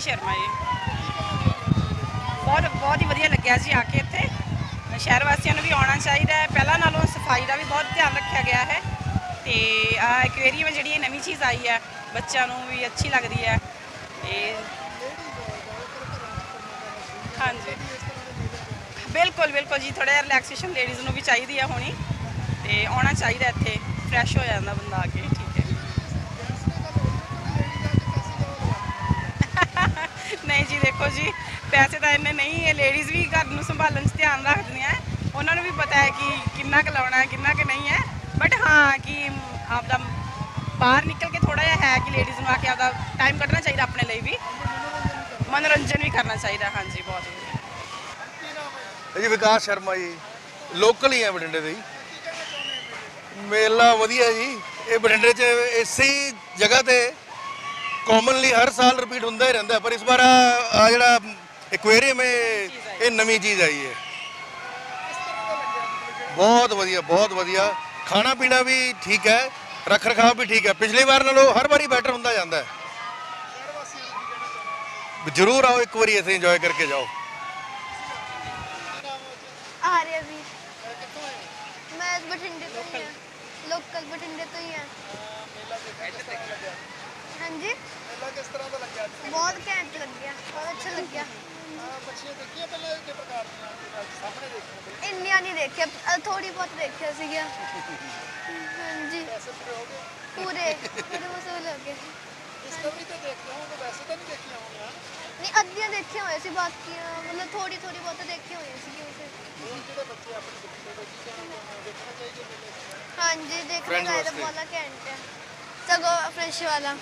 ਪ੍ਰੀਤੀ ਸ਼ਰਮਾ ਜੀ। ਬਹੁਤ ਬਹੁਤ ਹੀ ਵਧੀਆ ਲੱਗਿਆ ਜੀ ਆ ਕੇ ਇੱਥੇ। ਸ਼ਹਿਰ ਵਾਸੀਆਂ ਨੂੰ ਵੀ ਆਉਣਾ ਚਾਹੀਦਾ ਹੈ। ਪਹਿਲਾਂ ਨਾਲੋਂ ਸਫ਼ਾਈ ਦਾ ਵੀ ਬਹੁਤ ਧਿਆਨ ਰੱਖਿਆ ਗਿਆ ਹੈ। ਤੇ ਆ ਐਕਵੇਰੀਅਮ ਜਿਹੜੀ ਇਹ ਨਵੀਂ ਚੀਜ਼ ਆਈ ਹੈ, ਬੱਚਿਆਂ ਨੂੰ ਵੀ ਅੱਛੀ ਲੱਗਦੀ ਹੈ। ਤੇ ਹਾਂਜੀ। ਬਿਲਕੁਲ ਬਿਲਕੁਲ ਜੀ ਥੋੜਾ ਜਿਹਾ ਰਿਲੈਕਸੇਸ਼ਨ ਲੇਡੀਜ਼ ਨੂੰ ਵੀ ਚਾਹੀਦੀ ਆ ਹੋਣੀ। ਤੇ ਆਉਣਾ ਚਾਹੀਦਾ ਇੱਥੇ ਫਰੈਸ਼ ਹੋ ਜਾਂਦਾ ਬੰਦਾ ਆ ਕੇ ਠੀਕ ਹੈ ਨਹੀਂ ਜੀ ਦੇਖੋ ਜੀ, ਪੈਸੇ ਤਾਂ ਇੰਨੇ ਨਹੀਂ ਹੈ ਲੇਡੀਜ਼ ਵੀ ਘਰ ਨੂੰ ਸੰਭਾਲਣ 'ਚ ਧਿਆਨ ਰੱਖਦੀਆਂ ਉਹਨਾਂ ਨੂੰ ਵੀ ਪਤਾ ਹੈ ਕਿ ਕਿੰਨਾ ਕੁ ਲਾਉਣਾ ਹੈ ਕਿੰਨਾ ਕੁ ਨਹੀਂ ਹੈ ਬਟ ਹਾਂ, ਕਿ ਆਪਦਾ ਬਾਹਰ ਨਿਕਲ ਕੇ ਥੋੜਾ ਜਿਹਾ ਹੈ ਕਿ ਲੇਡੀਜ਼ ਨੂੰ ਆ ਕੇ ਆਪਦਾ ਟਾਈਮ ਕੱਢਣਾ ਚਾਹੀਦਾ ਆਪਣੇ ਲਈ ਵੀ। ਮਨੋਰੰਜਨ ਵੀ ਕਰਨਾ ਚਾਹੀਦਾ, ਹਾਂਜੀ, ਬਹੁਤ ਵਧੀਆ। ਜੀ ਵਿਕਾਸ ਸ਼ਰਮਾ ਜੀ ਲੋਕਲ ਹੀ ਆ ਬਠਿੰਡੇ ਦੇ ਮੇਲਾ ਵਧੀਆ ਜੀ, ਇਹ ਬਠਿੰਡੇ 'ਚ ਇਸੇ ਜਗ੍ਹਾ ਤੇ ਕਾਮਨਲੀ ਹਰ ਸਾਲ ਰਿਪੀਟ ਹੁੰਦਾ ਹੀ ਰਹਿੰਦਾ ਪਰ ਇਸ ਵਾਰ ਆ ਜਿਹੜਾ ਐਕੁਆਰੀਅਮ ਹੈ, ਇਹ ਨਵੀਂ ਚੀਜ਼ ਆਈ ਹੈ। ਬਹੁਤ ਵਧੀਆ ਬਹੁਤ ਵਧੀਆ। ਖਾਣਾ ਪੀਣਾ ਵੀ ਠੀਕ ਹੈ, ਰੱਖ ਰਖਾਵ ਵੀ ਠੀਕ ਹੈ। ਪਿਛਲੀ ਵਾਰ ਨਾਲੋਂ ਹਰ ਵਾਰੀ ਬੈਟਰ ਹੁੰਦਾ ਜਾਂਦਾ ਹੈ। ਜਰੂਰ ਆਓ ਇੱਕ ਵਾਰੀ ਇੱਥੇ ਇੰਜੋਏ ਕਰਕੇ ਜਾਓ। ਆਰਿਆ ਵੀ ਮੈਂ ਬਠਿੰਡੇ ਤੋਂ ਹੀ ਹਾਂ। ਲੋਕਲ ਬਠਿੰਡੇ ਤੋਂ ਹੀ ਹਾਂ ਹਾਂਜੀ ਮੇਲਾ ਕਿਸ ਤਰ੍ਹਾਂ ਦਾ ਲੱਗਿਆ ਅੱਜ ਬਹੁਤ ਘੈਂਟ ਲੱਗਿਆ ਬਹੁਤ ਅੱਛਾ ਲੱਗਿਆ। ਬੱਚੀਆਂ ਦੇਖੀਆਂ ਪਹਿਲਾਂ ਇਹ ਪ੍ਰਕਾਰ ਦੀਆਂ ਅੱਜ ਸਾਹਮਣੇ ਦੇਖੀਆਂ ਇੰਨੀਆਂ ਨਹੀਂ ਦੇਖਿਆ ਥੋੜੀ ਬਹੁਤ ਦੇਖਿਆ ਸੀਗਾ ਹਾਂਜੀ। ਪੈਸੇ ਪੂਰੇ ਹੋ ਗਏ? ਪੂਰੇ ਪੂਰੇ ਵਸੂਲ ਹੋ ਗਏ। ਡਿਸਕਵਰੀ ਤੇ ਦੇਖਦੇ ਹੋ ਵੈਸੇ ਤਾਂ ਨਹੀਂ ਦੇਖੀਆਂ ਹੋਣੀਆਂ ਨਹੀਂ ਅੱਧੀਆਂ ਦੇਖੀਆਂ ਹੋਈਆਂ ਸੀ ਬਾਕੀਆਂ ਮਤਲਬ ਥੋੜੀ ਥੋੜੀ ਬਹੁਤ ਦੇਖੀਆਂ ਹੋਈਆਂ ਸੀ ਹੁਣ ਜਿਹੜੇ ਬੱਚੇ ਆਪਣੇ ਬੱਚੇ ਦੇ ਕੀ ਕਹਿਣਾ ਚਾਹੁੰਦੇ ਹੋ ਦੇਖਣਾ ਚਾਹੀਦਾ ਮੇਲੇ ਹਾਂਜੀ ਦੇਖਣਾ ਚਾਹੀਦਾ। ਬਹੁਤ ਘੈਂਟ ਹੈ। ਸਗੋਂ ਫਰੈਸ਼ ਵਾਲਾ।